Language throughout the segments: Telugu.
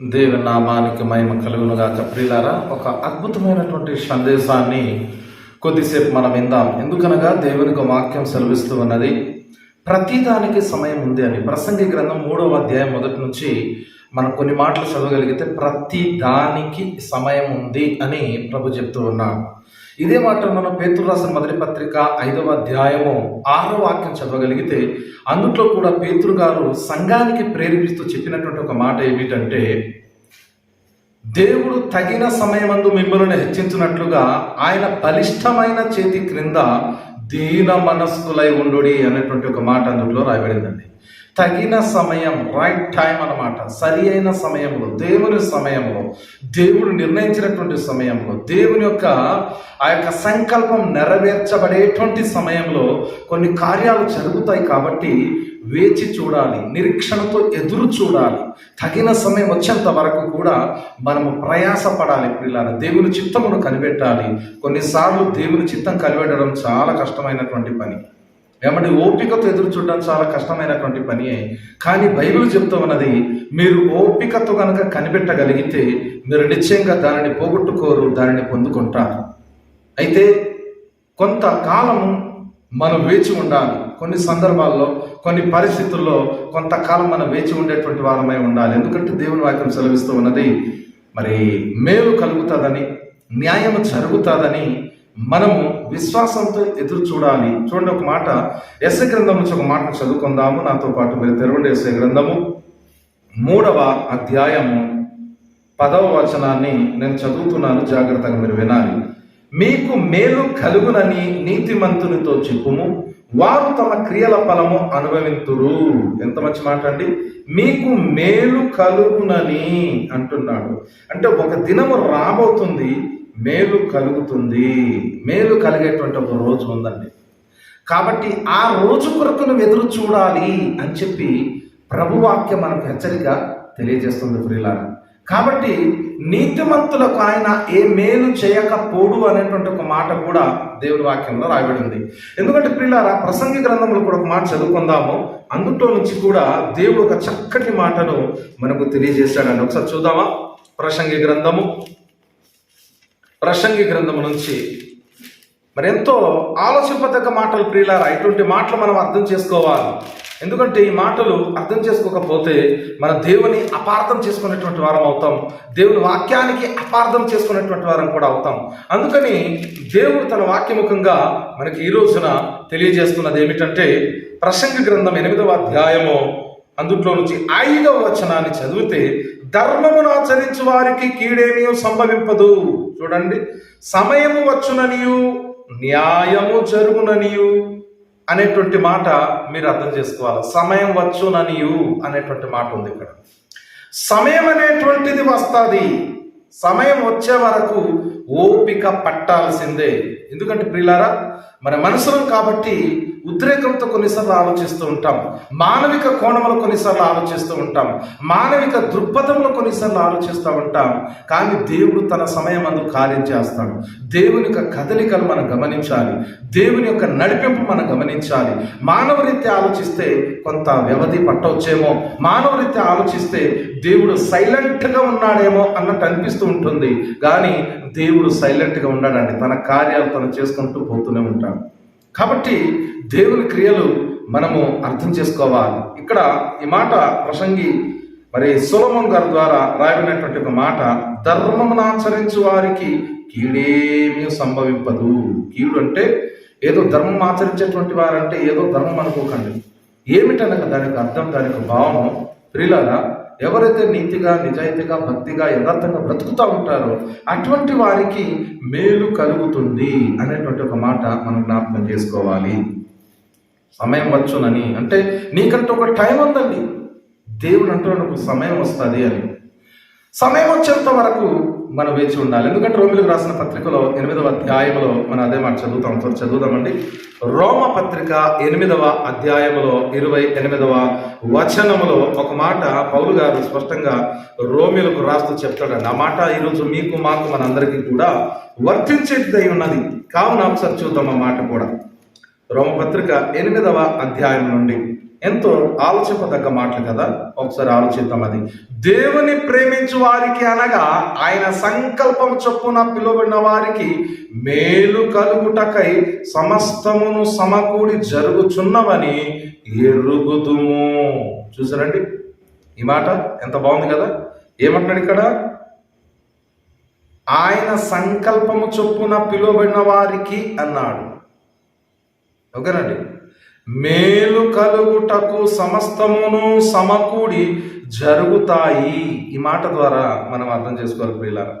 దేవుని నామానికి మహిమ కలుగునుగా ప్రియులారా ఒక అద్భుతమైనటువంటి సందేశాన్ని కొద్దిసేపు మనం విందాం. ఎందుకనగా దేవునికి వాక్యం సెలవిస్తూ ఉన్నది ప్రతిదానికి సమయం ఉంది అని. ప్రసంగి గ్రంథం మూడవ అధ్యాయం మొదటి నుంచి మనం కొన్ని మాటలు చదవగలిగితే ప్రతి దానికి సమయం ఉంది అని ప్రభు చెప్తూ ఉన్నాడు. ఇదే మాట మనం పేతురు రాసిన మొదటి పత్రిక ఐదవ అధ్యాయము ఆరో వాక్యం చదవగలిగితే అందుట్లో కూడా పేతురు గారు సంఘానికి ప్రేరేపిస్తూ చెప్పినటువంటి ఒక మాట ఏమిటంటే దేవుడు తగిన సమయమందు మిమ్మల్ని హెచ్చించినట్లుగా ఆయన బలిష్టమైన చేతి క్రింద దీన మనస్కులై ఉండు అనేటువంటి ఒక మాట అందులో రాయబడిందండి. తగిన సమయం రైట్ టైం అన్నమాట. సరి అయిన సమయంలో దేవుని సమయంలో దేవుడు నిర్ణయించినటువంటి సమయంలో దేవుని యొక్క ఆ యొక్క సంకల్పం నెరవేర్చబడేటువంటి సమయంలో కొన్ని కార్యాలు జరుగుతాయి కాబట్టి వేచి చూడాలి నిరీక్షణతో ఎదురు చూడాలి. తగిన సమయం వచ్చేంత వరకు కూడా మనము ప్రయాసపడాలి పిల్లల దేవుని చిత్తమును కనిపెట్టాలి. కొన్నిసార్లు దేవుని చిత్తం కనిపెట్టడం చాలా కష్టమైనటువంటి పని. ఏమంటే ఓపికతో ఎదురు చూడడం చాలా కష్టమైనటువంటి పని కానీ బైబిల్ చెప్తూ ఉన్నది మీరు ఓపికతో కనుక కనిపెట్టగలిగితే మీరు నిశ్చయంగా దానిని పోగొట్టుకోరు దానిని పొందుకుంటారు. అయితే కొంతకాలం మనం వేచి ఉండాలి. కొన్ని సందర్భాల్లో కొన్ని పరిస్థితుల్లో కొంతకాలం మనం వేచి ఉండేటువంటి వారమై ఉండాలి. ఎందుకంటే దేవుని వాక్యం సెలవిస్తూ ఉన్నది మరి మేలు కలుగుతుందని న్యాయం జరుగుతుందని మనము విశ్వాసంతో ఎదురు చూడాలి. చూడండి ఒక మాట. ఎస్ గ్రంథం నుంచి ఒక మాట చదువుకుందాము. నాతో పాటు మీరు తెరవండి ఎస్ఏ గ్రంథము. మూడవ అధ్యాయము. పదవ వచనాన్ని నేను చదువుతున్నాను. జాగ్రత్తగా మీరు వినాలి. మీకు మేలు కలుగునని నీతిమంతునితో చెప్పుము. వారు తమ క్రియల ఫలము అనుభవింతురు. ఎంత మంచి మాట అండి. మీకు మేలు కలుగునని అంటున్నాడు. అంటే ఒక దినము రాబోతుంది. మేలు కలుగుతుంది. మేలు కలిగేటువంటి ఒక రోజు ఉందండి. కాబట్టి ఆ రోజు కొరకు నువ్వు ఎదురు చూడాలి అని చెప్పి ప్రభువాక్యం మనకు హెచ్చరిక తెలియజేస్తుంది ప్రియులారా. కాబట్టి నీతిమంతులకు ఆయన ఏ మేలు చేయకపోడు అనేటువంటి ఒక మాట కూడా దేవుడి వాక్యంలో రాయబడింది. ఎందుకంటే ప్రియులారా ప్రసంగి గ్రంథంలో కూడా ఒక మాట చదువుకుందాము. అందులో నుంచి కూడా దేవుడు ఒక చక్కటి మాటను మనకు తెలియజేశాడండి. ఒకసారి చూద్దామా? ప్రసంగి గ్రంథము ప్రసంగి గ్రంథము నుంచి. మరి ఎంతో ఆలోచింపదగ్గ మాటలు ప్రియులారా ఇటువంటి మాటలు మనం అర్థం చేసుకోవాలి. ఎందుకంటే ఈ మాటలు అర్థం చేసుకోకపోతే మన దేవుని అపార్థం చేసుకునేటువంటి వారం అవుతాం. దేవుని వాక్యానికి అపార్థం చేసుకునేటువంటి వారం కూడా అవుతాం. అందుకని దేవుడు తన వాక్యముఖంగా మనకి ఈ రోజున తెలియజేస్తున్నది ఏమిటంటే ప్రసంగ గ్రంథం ఎనిమిదవ అధ్యాయము అందుట్లో నుంచి ఐదవ వచనాన్ని చదివితే ధర్మమును ఆచరించు వారికి కీడేమీ సంభవింపదు. చూడండి. సమయము వచ్చుననియు న్యాయము జరుగుననియు అనేటువంటి మాట మీరు అర్థం చేసుకోవాలి. సమయం వచ్చుననియు అనేటువంటి మాట ఉంది ఇక్కడ. సమయం అనేటువంటిది వస్తుంది. సమయం వచ్చే వరకు ఓపిక పట్టాల్సిందే. ఎందుకంటే ప్రిలారా మన మనుషులం కాబట్టి ఉద్రేకంతో కొన్నిసార్లు ఆలోచిస్తూ ఉంటాం. మానవిక కోణంలో కొన్నిసార్లు ఆలోచిస్తూ ఉంటాం. మానవిక దృక్పథంలో కొన్నిసార్లు ఆలోచిస్తూ ఉంటాం. కానీ దేవుడు తన సమయం అందు కార్యం చేస్తాడు. దేవుని యొక్క కదలికలు మనం గమనించాలి. దేవుని యొక్క నడిపింపు మనం గమనించాలి. మానవ రీత్యా ఆలోచిస్తే కొంత వ్యవధి పట్టవచ్చేమో మానవ రీత్యా ఆలోచిస్తే దేవుడు సైలెంట్గా ఉన్నాడేమో అన్నట్టు అనిపిస్తూ ఉంటుంది. కానీ దేవుడు సైలెంట్గా ఉన్నాడండి. తన కార్యాలు తను చేసుకుంటూ పోతూనే ఉంటాడు. కాబట్టి దేవుని క్రియలు మనము అర్థం చేసుకోవాలి. ఇక్కడ ఈ మాట ప్రసంగి మరి సులభం గారి ద్వారా రాయబడినటువంటి ఒక మాట ధర్మమును ఆచరించు వారికి కీడేమీ సంభవింపదు. కీడు అంటే ఏదో ధర్మం ఆచరించేటువంటి వారంటే ఏదో ధర్మం అనుకోకండి. ఏమిటనక దానికి అర్థం దానికి భావం ప్రియులారా ఎవరైతే నీతిగా నిజాయితీగా భక్తిగా యథార్థంగా బ్రతుకుతూ ఉంటారో అటువంటి వారికి మేలు కలుగుతుంది అనేటువంటి ఒక మాట మనం జ్ఞాపకం చేసుకోవాలి. సమయం వచ్చునని. అంటే నీకంటే ఒక టైం ఉందండి. దేవుడు అంటే ఒక సమయం వస్తుంది అని. సమయం వచ్చేంత వరకు మనం వేచి ఉండాలి. ఎందుకంటే రోమిలకు రాసిన పత్రికలో ఎనిమిదవ అధ్యాయంలో మనం అదే మాట చదువుతాం. త్వర చదువుదామండి. రోమ పత్రిక ఎనిమిదవ అధ్యాయంలో ఇరవై ఎనిమిదవ వచనములో ఒక మాట పౌలు గారు స్పష్టంగా రోమిలకు రాస్తూ చెప్తాడండి. ఆ మాట ఈరోజు మీకు మాకు మనందరికీ కూడా వర్తించేటిదై ఉన్నది. కావున ఒకసారి చూద్దాం ఆ మాట కూడా. రోమపత్రిక ఎనిమిదవ అధ్యాయం నుండి. ఎంతో ఆలోచింపదగ్గ మాటలు కదా? ఒకసారి ఆలోచిద్దాం అది. దేవుని ప్రేమించు వారికి అనగా ఆయన సంకల్పం చొప్పున పిలువబడిన వారికి మేలు కలుగుటకై సమస్తమును సమకూడి జరుగుచున్నవని ఎరుగుదుము. చూసారండి? ఈ మాట ఎంత బాగుంది కదా? ఏమంటున్నాడు ఇక్కడ? ఆయన సంకల్పము చొప్పున పిలువబడిన వారికి అన్నాడు. ఓకేనండి? మేలు కలుగుటకు సమస్తమును సమకూడి జరుగుతాయి. ఈ మాట ద్వారా మనం అర్థం చేసుకోవాలి ప్రియులారా.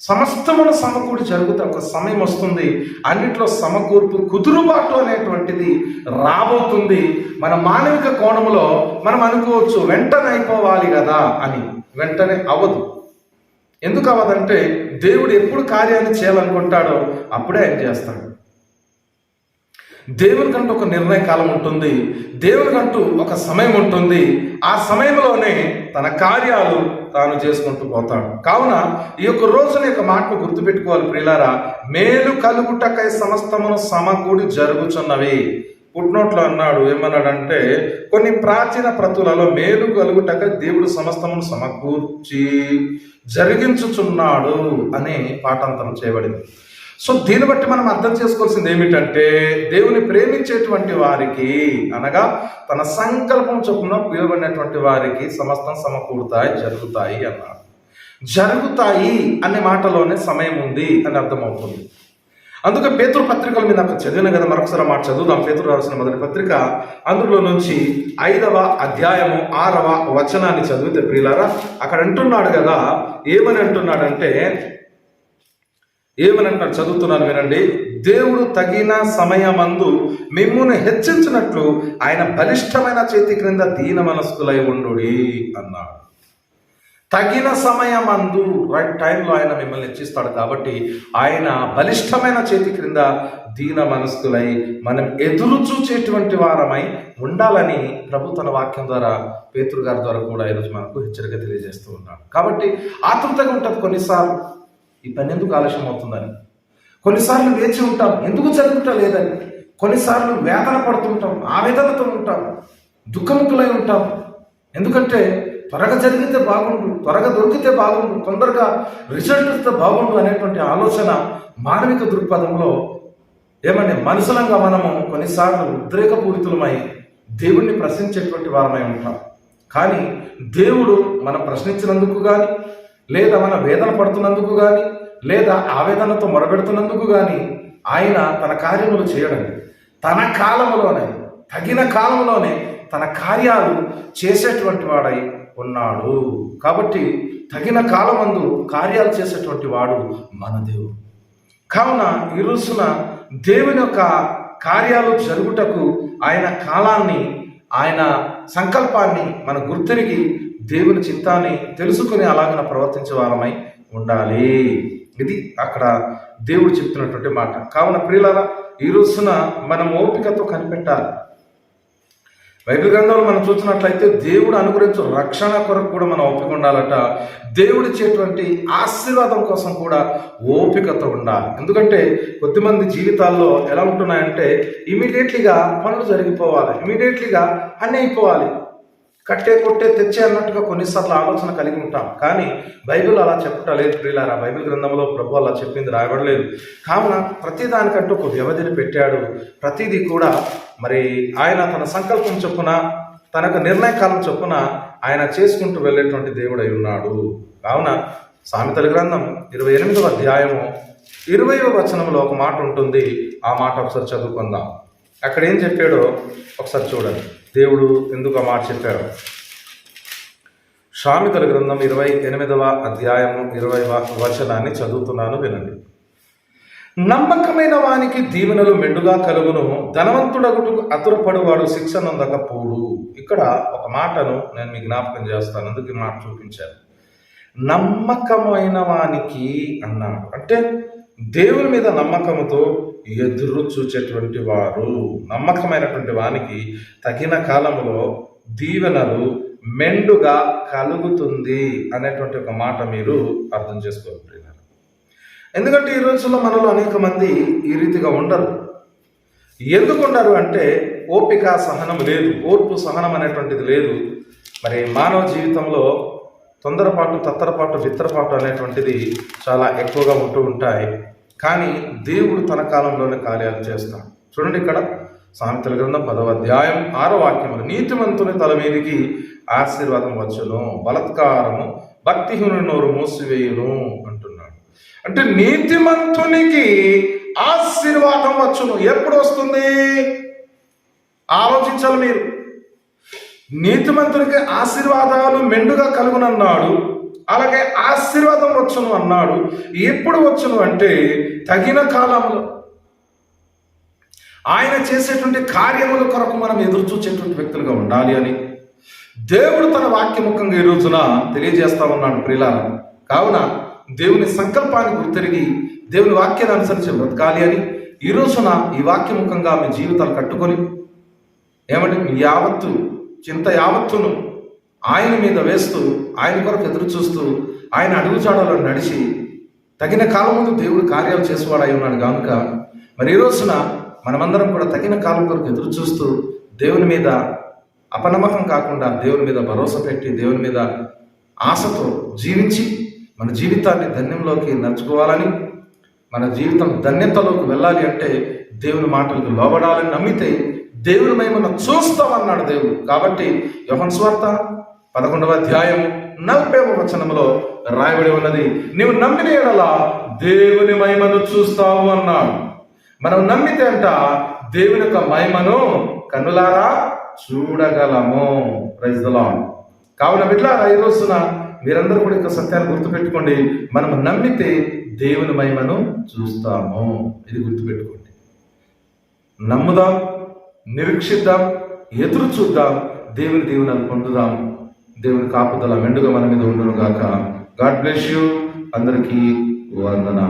సమస్తమును సమకూడి జరుగుతా ఒక సమయం వస్తుంది. అన్నిట్లో సమకూర్పు కుదురుబాటు అనేటువంటిది రాబోతుంది. మన మానవిక కోణంలో మనం అనుకోవచ్చు వెంటనే అయిపోవాలి కదా అని. వెంటనే అవ్వదు. ఎందుకు అవ్వదంటే దేవుడు ఎప్పుడు కార్యాన్ని చేయాలనుకుంటాడో అప్పుడే ఆయన చేస్తాడు. దేవునికంటూ ఒక నిర్ణయ కాలం ఉంటుంది. దేవునికంటూ ఒక సమయం ఉంటుంది. ఆ సమయంలోనే తన కార్యాలు తాను చేసుకుంటూ పోతాడు. కావున ఈ యొక్క రోజున యొక్క మాటను గుర్తుపెట్టుకోవాలి ప్రియులారా. మేలు కలుగుటకై సమస్తమును సమకూడి జరుగుచున్నవి. పుట్నోట్లో అన్నాడు ఏమన్నాడంటే కొన్ని ప్రాచీన ప్రతులలో మేలు కలుగుటకై దేవుడు సమస్తమును సమకూర్చి జరిగించుచున్నాడు అనే పాఠాంతరం చేయబడింది. సో దీన్ని బట్టి మనం అర్థం చేసుకోవాల్సింది ఏమిటంటే దేవుని ప్రేమించేటువంటి వారికి అనగా తన సంకల్పం చొప్పున పిలువబడినటువంటి వారికి సమస్తం సమకూడతాయి జరుగుతాయి అన్నారు. జరుగుతాయి అనే మాటలోనే సమయం ఉంది అని అర్థమవుతుంది. అందుకే పేతురు పత్రికల మీద చదివిన కదా మరొకసారి మాట చదువుదాం. పేతురు రాసిన మొదటి పత్రిక అందులో నుంచి ఐదవ అధ్యాయము ఆరవ వచనాన్ని చదివితే ప్రియులారా అక్కడ అంటున్నాడు కదా ఏమని అంటున్నాడంటే ఏమని అంటారు చదువుతున్నాను వినండి. దేవుడు తగిన సమయమందు మిమ్మును హెచ్చించినట్లు ఆయన బలిష్టమైన చేతి క్రింద దీన మనస్కులై ఉండు అన్నాడు. తగిన సమయమందు రైట్ టైంలో ఆయన మిమ్మల్ని హెచ్చిస్తాడు కాబట్టి ఆయన బలిష్టమైన చేతి క్రింద దీన మనస్కులై మనం ఎదురు చూచేటువంటి వారమై ఉండాలని ప్రభు తన వాక్యం ద్వారా పేతురు గారి ద్వారా కూడా ఈరోజు మనకు హెచ్చరిక తెలియజేస్తూ ఉన్నాడు. కాబట్టి ఆతృతగా ఉంటుంది కొన్నిసార్లు. ఈ పని ఎందుకు ఆలస్యం అవుతుందని. కొన్నిసార్లు వేచి ఉంటాం. ఎందుకు చదువుతా లేదని. కొన్నిసార్లు వేదన పడుతుంటాం ఆవేదనతో ఉంటాం దుఃఖముఖులై ఉంటాం. ఎందుకంటే త్వరగా జరిగితే బాగుండు త్వరగా దొరికితే బాగుండు తొందరగా రిజల్ట్ వస్తే బాగుండు అనేటువంటి ఆలోచన మానవిక దృక్పథంలో ఏమంటే మనుషులంగా మనము కొన్నిసార్లు ఉద్రేకపూరితులమై దేవుణ్ణి ప్రశ్నించేటువంటి వారమై ఉంటాం. కానీ దేవుడు మనం ప్రశ్నించినందుకు కానీ లేదా మన వేదన పడుతున్నందుకు కానీ లేదా ఆవేదనతో మొరబెడుతున్నందుకు కానీ ఆయన తన కార్యములు చేయడం తన కాలంలోనే తగిన కాలంలోనే తన కార్యాలు చేసేటువంటి వాడై ఉన్నాడు. కాబట్టి తగిన కాలమందు కార్యాలు చేసేటువంటి వాడు మన దేవుడు. కావున ఈ రోజున దేవుని యొక్క కార్యాలు జరుగుటకు ఆయన కాలాన్ని ఆయన సంకల్పాన్ని మన గుర్తిరిగి దేవుని చిత్తాన్ని తెలుసుకుని అలాగన ప్రవర్తించే వారమై ఉండాలి. ఇది అక్కడ దేవుడు చెప్తున్నటువంటి మాట. కావున ప్రియులారా ఈ రోజున మనం ఓపికతో కనిపెట్టాలి. బైబిల్ గ్రంథంలో మనం చూసినట్లయితే దేవుడు అనుగ్రహించు రక్షణ కొరకు కూడా మనం ఓపిక ఉండాలట. దేవుడు ఇచ్చేటువంటి ఆశీర్వాదం కోసం కూడా ఓపికతో ఉండాలి. ఎందుకంటే కొద్దిమంది జీవితాల్లో ఎలా ఉంటున్నాయంటే ఇమీడియట్లీగా పనులు జరిగిపోవాలి. ఇమీడియట్లీగా అన్నీ అయిపోవాలి. కట్టే కొట్టే తెచ్చే అన్నట్టుగా కొన్నిసార్లు ఆలోచన కలిగి ఉంటాం. కానీ బైబిల్ అలా చెప్పటం లేదు ప్రియులారా. బైబిల్ గ్రంథంలో ప్రభు అలా చెప్పింది రాయబడలేదు. కావున ప్రతిదానికంటూ ఒక వ్యవధిని పెట్టాడు. ప్రతిదీ కూడా మరి ఆయన తన సంకల్పం చొప్పున తనకు నిర్ణయకాలం చొప్పున ఆయన చేసుకుంటూ వెళ్ళేటువంటి దేవుడై ఉన్నాడు. కావున సామెతల గ్రంథం ఇరవై ఎనిమిదవ అధ్యాయము ఇరవైవ వచనంలో ఒక మాట ఉంటుంది. ఆ మాట ఒకసారి చదువుకుందాం. అక్కడ ఏం చెప్పాడో ఒకసారి చూడండి. దేవుడు ఎందుకు ఆ మాట చెప్పారు? సామెతల గ్రంథం ఇరవై ఎనిమిదవ అధ్యాయము ఇరవై వచనాన్ని చదువుతున్నాను వినండి. నమ్మకమైన వానికి దీవెనలు మెండుగా కలుగును ధనవంతుడగుటకు అతురపడువాడు శిక్ష నొందకపోడు. ఇక్కడ ఒక మాటను నేను మీ జ్ఞాపకం చేస్తాను అందుకు ఈ మాట చూపించాను. నమ్మకమైన వానికి అన్నాడు. అంటే దేవుని మీద నమ్మకంతో ఎదురు చూచేటువంటి వారు నమ్మకమైనటువంటి వానికి తగిన కాలంలో దీవెనలు మెండుగా కలుగుతుంది అనేటువంటి ఒక మాట మీరు అర్థం చేసుకోవాలి ఎందుకంటే ఈ రోజుల్లో మనలో అనేక మంది ఈ రీతిగా ఉండరు. ఎందుకు ఉండరు అంటే ఓపిక సహనం లేదు ఓర్పు సహనం అనేటువంటిది లేదు. మరి మానవ జీవితంలో తొందరపాటు తత్తరపాటు విత్తరపాటు అనేటువంటిది చాలా ఎక్కువగా ఉంటూ ఉంటాయి. కానీ దేవుడు తన కాలంలోనే కార్యాలు చేస్తాడు. చూడండి ఇక్కడ సామెతల గ్రంథం పదవ అధ్యాయం ఆరో వాక్యములు. నీతిమంతుని తల మీదికి ఆశీర్వాదం వచ్చును బలత్కారము భక్తిహీనుని నోరు మూసివేయును అంటున్నాడు. అంటే నీతిమంతునికి ఆశీర్వాదం వచ్చును. ఎప్పుడు వస్తుంది? ఆలోచించాలి మీరు. నీతిమంతునికి ఆశీర్వాదాలు మెండుగా కలుగునన్నాడు అలాగే ఆశీర్వాదం వచ్చును అన్నాడు. ఎప్పుడు వచ్చును అంటే తగిన కాలంలో. ఆయన చేసేటువంటి కార్యముల కొరకు మనం ఎదురు చూసేటువంటి వ్యక్తులుగా ఉండాలి అని. దేవుడు తన వాక్యముఖంగా ఈ రోజున తెలియజేస్తా ఉన్నాడు ప్రియులార కావున దేవుని సంకల్పాన్ని గుర్తిరిగి దేవుని వాక్యాన్ని అనుసరించి బ్రతకాలి అని ఈ రోజున ఈ వాక్యముఖంగా మీ జీవితాలు కట్టుకొని ఏమంటే మీ యావత్తు చింత యావత్తును ఆయన మీద వేస్తూ ఆయన కొరకు ఎదురు చూస్తూ ఆయన అడుగుజాడలో నడిచి తగిన కాలం ముందు దేవుడు కార్యాలు చేసేవాడై అయి ఉన్నాడు కనుక మరి ఈ రోజున మనమందరం కూడా తగిన కాలం కొరకు ఎదురు చూస్తూ దేవుని మీద అపనమ్మకం కాకుండా దేవుని మీద భరోసా పెట్టి దేవుని మీద ఆశతో జీవించి మన జీవితాన్ని ధన్యంలోకి నడుచుకోవాలని మన జీవితం ధన్యతలోకి వెళ్ళాలి అంటే దేవుని మాటలకు లోబడాలని నమ్మితే దేవుని మేము చూస్తామన్నాడు దేవుడు. కాబట్టి యోహన్ స్వార్థ పదకొండవ అధ్యాయం నలభైవ వచనంలో రాయబడి ఉన్నది. నీవు నమ్మిన ఎడలా దేవుని మహిమను చూస్తావు అన్నాడు. మనం నమ్మితే అంట దేవుని యొక్క మహిమను కన్నులారా చూడగలము. ప్రైజ్ కావున బిడ్లారా ఈ రోజున మీరందరూ కూడా యొక్క సత్యాన్ని గుర్తుపెట్టుకోండి. మనం నమ్మితే దేవుని మహిమను చూస్తాము. ఇది గుర్తుపెట్టుకోండి. నమ్ముదాం నిరీక్షిద్దాం ఎదురు చూద్దాం దేవుని దీవెనలు పొందుదాము దేవుని కాపుదల మెండుగా మన మీద ఉండును గాక గాడ్ బ్లెస్ యూ అందరికీ వందన